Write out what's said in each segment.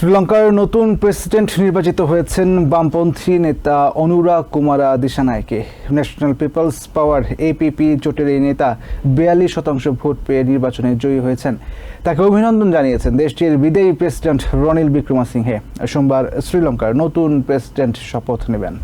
শ্রীলঙ্কার নতুন প্রেসিডেন্ট নির্বাচিত হয়েছেন বামপন্থী নেতা Anura Kumara Dissanayake national people's power APP জোটের এই নেতা বিয়াল্লিশ শতাংশ ভোট পেয়ে নির্বাচনে জয়ী হয়েছেন। তাকে অভিনন্দন জানিয়েছেন দেশটির বিদায়ী প্রেসিডেন্ট রনিল বিক্রমাসিংহে। সোমবার শ্রীলঙ্কার নতুন প্রেসিডেন্ট শপথ নেবেন।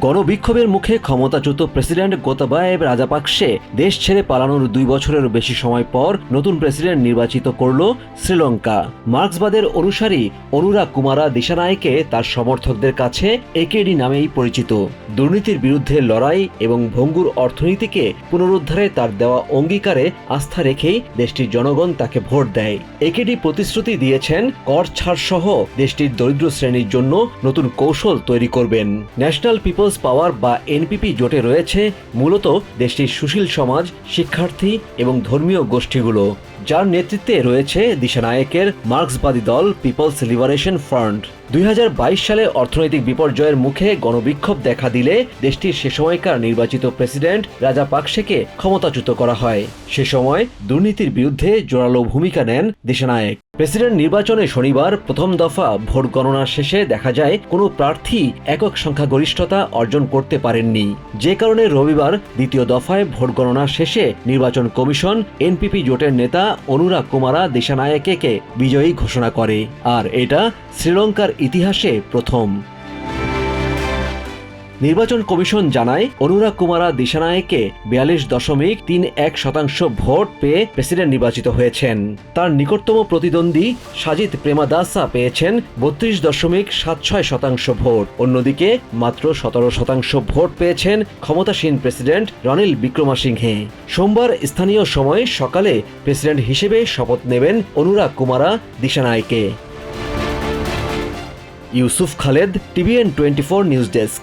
গণবিক্ষোভের মুখে ক্ষমতাচ্যুত প্রেসিডেন্ট গোতাবায়েব রাজাপাকসে দেশ ছেড়ে পালানোর দুই বছরেরও বেশি সময় পর নতুন প্রেসিডেন্ট নির্বাচিত করল শ্রীলঙ্কা। মার্ক্সবাদের অনুসারী অনুরাগ কুমারা দিশানায়কে তার সমর্থকদের কাছে একেডি নামেই পরিচিত। দুর্নীতির বিরুদ্ধে লড়াই এবং ভঙ্গুর অর্থনীতিকে পুনরুদ্ধারে তার দেওয়া অঙ্গীকারে আস্থা রেখেই দেশটির জনগণ তাকে ভোট দেয়। একেডি প্রতিশ্রুতি দিয়েছেন কর ছাড় সহ দেশটির দরিদ্র শ্রেণির জন্য নতুন কৌশল তৈরি করবেন। ন্যাশনাল পিপলস পাওয়ার বা এনপিপি জোটে রয়েছে মূলত দেশটির সুশীল সমাজ, শিক্ষার্থী এবং ধর্মীয় গোষ্ঠীগুলো, যার নেতৃত্বে রয়েছে দিশানায়কের মার্ক্সবাদী দল পিপলস লিবারেশন ফ্রন্ট। দুই হাজার বাইশ সালে অর্থনৈতিক বিপর্যয়ের মুখে গণবিক্ষোভ দেখা দিলে দেশটির সে সময়কার নির্বাচিত প্রেসিডেন্ট রাজা পাকসেকে ক্ষমতাচ্যুত করা হয়। সে সময় দুর্নীতির বিরুদ্ধে জোরালো ভূমিকা নেন দিশানায়েক। প্রেসিডেন্ট নির্বাচনে শনিবার প্রথম দফা ভোট গণনা শেষে দেখা যায়, কোনো প্রার্থী একক সংখ্যাগরিষ্ঠতা অর্জন করতে পারেননি। যে কারণে রবিবার দ্বিতীয় দফায় ভোট গণনা শেষে নির্বাচন কমিশন, এনপিপি জোটের নেতা অনুরাগ কুমারা দিশানায়েকে বিজয়ী ঘোষণা করে। আর এটা শ্রীলঙ্কার ইতিহাসে প্রথম। নির্বাচন কমিশন জানায়, অনুরাগ কুমারা দিশানায়কে বিয়াল্লিশ দশমিক তিন এক শতাংশ ভোট পেয়ে প্রেসিডেন্ট নির্বাচিত হয়েছেন। তার নিকটতম প্রতিদ্বন্দ্বী সাজিদ প্রেমাদাসা পেয়েছেন বত্রিশ দশমিক সাত ছয় শতাংশ ভোট। অন্যদিকে মাত্র সতেরো শতাংশ ভোট পেয়েছেন ক্ষমতাসীন প্রেসিডেন্ট রনিল বিক্রমাসিংহে। সোমবার স্থানীয় সময় সকালে প্রেসিডেন্ট হিসেবে শপথ নেবেন Anurag Kumara Dissanayake. Yusuf Khaled, TVN twenty four news desk.